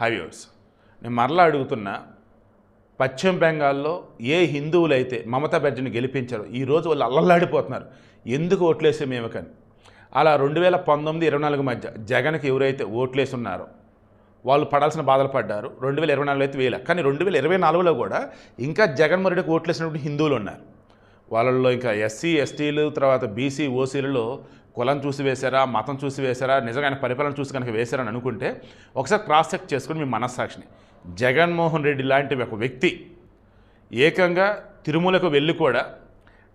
హైవ్యూర్స్ నేను మరలా అడుగుతున్నా పశ్చిమ బెంగాల్లో ఏ హిందువులైతే మమతా బెనర్జీని గెలిపించారో ఈరోజు వాళ్ళు అల్లల్లాడిపోతున్నారు. ఎందుకు ఓట్లేసే మేము కానీ? అలా రెండు వేల పంతొమ్మిది ఇరవై నాలుగు మధ్య జగన్కి ఎవరైతే ఓట్లేసి ఉన్నారో వాళ్ళు పడాల్సిన బాధలు పడ్డారు. రెండు వేల ఇరవై నాలుగులో అయితే వేల కానీ రెండు వేల ఇరవై నాలుగులో కూడా ఇంకా జగన్మోహన్ రెడ్డికి ఓట్లేసినటువంటి హిందువులు ఉన్నారు. వాళ్ళల్లో ఇంకా ఎస్సీ ఎస్టీలు తర్వాత బీసీ ఓసీలలో కులం చూసి వేశారా మతం చూసి వేశారా నిజంగా ఆయన పరిపాలన చూసి కనుక వేశారని అనుకుంటే ఒకసారి క్రాస్ చెక్ చేసుకుని మీ మనస్సాక్షిని. జగన్మోహన్ రెడ్డి లాంటి ఒక వ్యక్తి ఏకంగా తిరుమలకు వెళ్ళి కూడా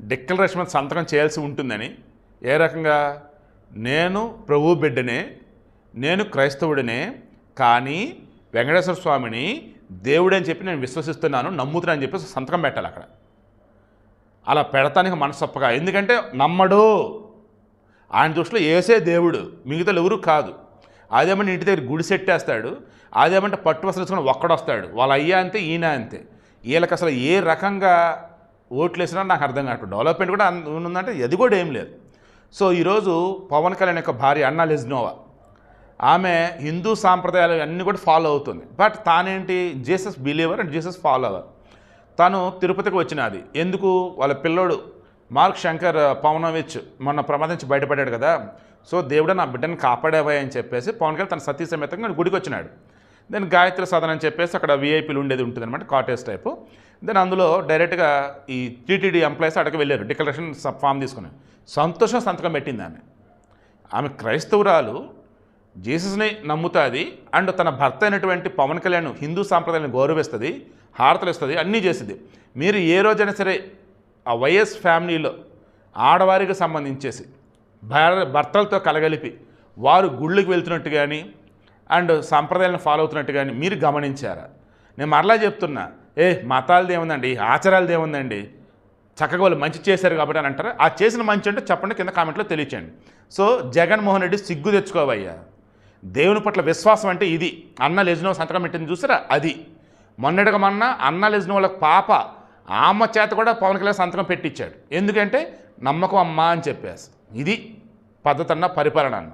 డిక్లరేషన్ మీద సంతకం చేయాల్సి ఉంటుందని ఏ రకంగా? నేను ప్రభు బిడ్డనే నేను క్రైస్తవుడినే కానీ వెంకటేశ్వర స్వామిని దేవుడని చెప్పి నేను విశ్వసిస్తున్నాను నమ్ముతున్నానని చెప్పి సంతకం పెట్టాలి అక్కడ. అలా పెడతానికి మనసొప్పగా ఎందుకంటే నమ్మడు. ఆయన దృష్టిలో ఏసే దేవుడు మిగతా ఎవరు కాదు. అదేమంటే ఇంటి దగ్గర గుడి సెట్టేస్తాడు అదేమంటే పట్టు వసలుసుకుని ఒక్కడొస్తాడు. వాళ్ళ అయ్యా అంతే ఈయన అంతే. వీళ్ళకి అసలు ఏ రకంగా ఓట్లు వేసినా నాకు అర్థం కావట్లేదు. డెవలప్మెంట్ కూడా ఉందంటే అది కూడా ఏం లేదు. సో ఈరోజు పవన్ కళ్యాణ్ యొక్క భార్య అన్నా లిజ్నోవా ఆమె హిందూ సాంప్రదాయాలు అన్నీ కూడా ఫాలో అవుతుంది. But తానేంటి? Jesus believer and Jesus follower. తను తిరుపతికి వచ్చినది. ఎందుకు? వాళ్ళ పిల్లోడు మార్క్ శంకర్ పవనోవిచ్ మొన్న ప్రమాదం నుంచి బయటపడ్డాడు కదా. సో దేవుడు నా బిడ్డను కాపాడేవా అని చెప్పేసి పవన్ కళ్యాణ్ తన సతీ సమేతంగా గుడికి వచ్చినాడు దెన్ గాయత్రి సాధన అని చెప్పేసి అక్కడ వీఐపీలు ఉండేది ఉంటుంది అనమాట కాటేజ్ టైపు దెన్ అందులో డైరెక్ట్గా ఈ టీటీడీ ఎంప్లాయీస్ అక్కడికి వెళ్ళారు డిక్లరేషన్ ఫామ్ తీసుకుని. సంతోషం సంతకం పెట్టింది ఆమె. ఆమె క్రైస్తవురాలు జీసస్ని నమ్ముతుంది అండ్ తన భర్త అయినటువంటి పవన్ కళ్యాణ్ హిందూ సాంప్రదాయాన్ని గౌరవిస్తుంది హారతలు ఇస్తుంది అన్నీ చేస్తుంది. మీరు ఏ రోజైనా సరే ఆ వైఎస్ ఫ్యామిలీలో ఆడవారికి సంబంధించేసి భర్తలతో కలగలిపి వారు గుళ్ళకి వెళ్తున్నట్టు కానీ అండ్ సాంప్రదాయాలను ఫాలో అవుతున్నట్టు కానీ మీరు గమనించారా? నేను మరలా చెప్తున్నా ఏ మతాలది ఏముందండి? ఆచారాలది ఏముందండి? చక్కగా వాళ్ళు మంచి చేశారు కాబట్టి అని అంటారు? ఆ చేసిన మంచి అంటే చెప్పండి కింద కామెంట్లో తెలియచేయండి. సో జగన్మోహన్ రెడ్డి సిగ్గు తెచ్చుకోవయ్యా. దేవుని పట్ల విశ్వాసం అంటే ఇది. అన్న లెజ్నో సంతకం పెట్టింది చూసారా? అది. మొన్నటిగా మొన్న అన్న లెజ్నో వాళ్ళ పాప ఆమె చేత కూడా పవన్ కళ్యాణ్ సంతకం పెట్టించాడు ఎందుకంటే నమ్మకం అమ్మా అని చెప్పేసి. ఇది పద్ధతి అన్న పరిపాలన అన్న.